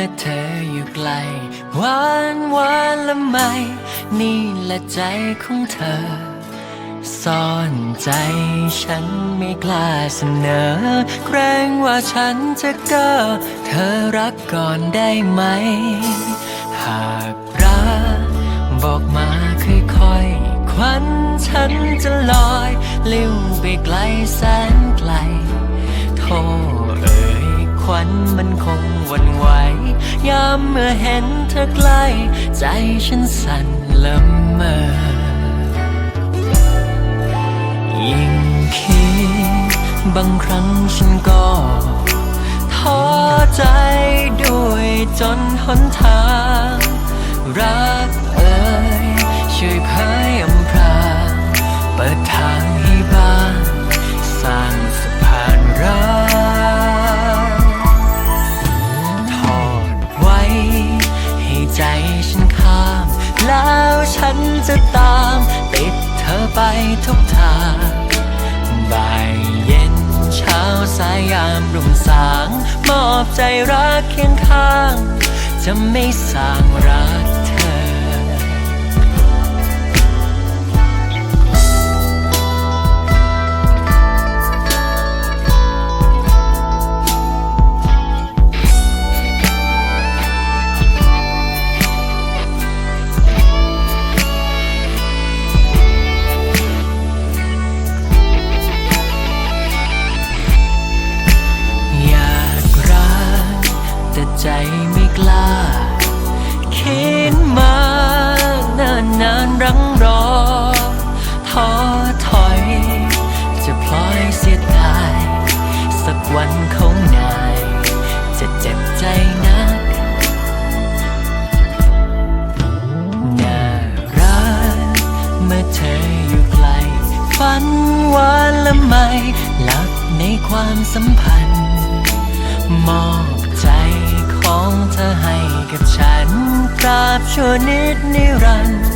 มื่อเธออยู่ไกลหวานหวานละไม นี่ละใจของเธอ ซ่อนใจฉันไม่กล้าเสนอเกรงว่าฉันจะก้อเธอรักก่อนได้ไหม หากรักบอกมาค่อยค่อยควันฉันจะลอย ลิ้วไปไกลแสนไกลโทร วันมันคงวันไหวยามเมื่อเห็นเธอใกล้ ใจฉันสั่นละเมอยิ่งคิดบางครั้งฉันก็ท้อใจด้วยจนหนทาง รักเอ่ยช่วยเผยอำพรางเปิดทาง ฉันจะตาม ติดเธอไปทุกทาง บ่ายเย็นเช้าสายยามรุ่งสาง มอบใจรักเคียงข้าง จะไม่สางรัก ใจไม่กล้าคิดมานิ่นนานรังรอท้อถอย จะพลอยเสียดาย สักวันเขานาย จะเจ็บใจนักน่ารักเมื่อเธออยู่ไกล ฝันหวานละไมหลับในความสัมพันธ์ มอบ ราบชั่วนิดนิรันดร์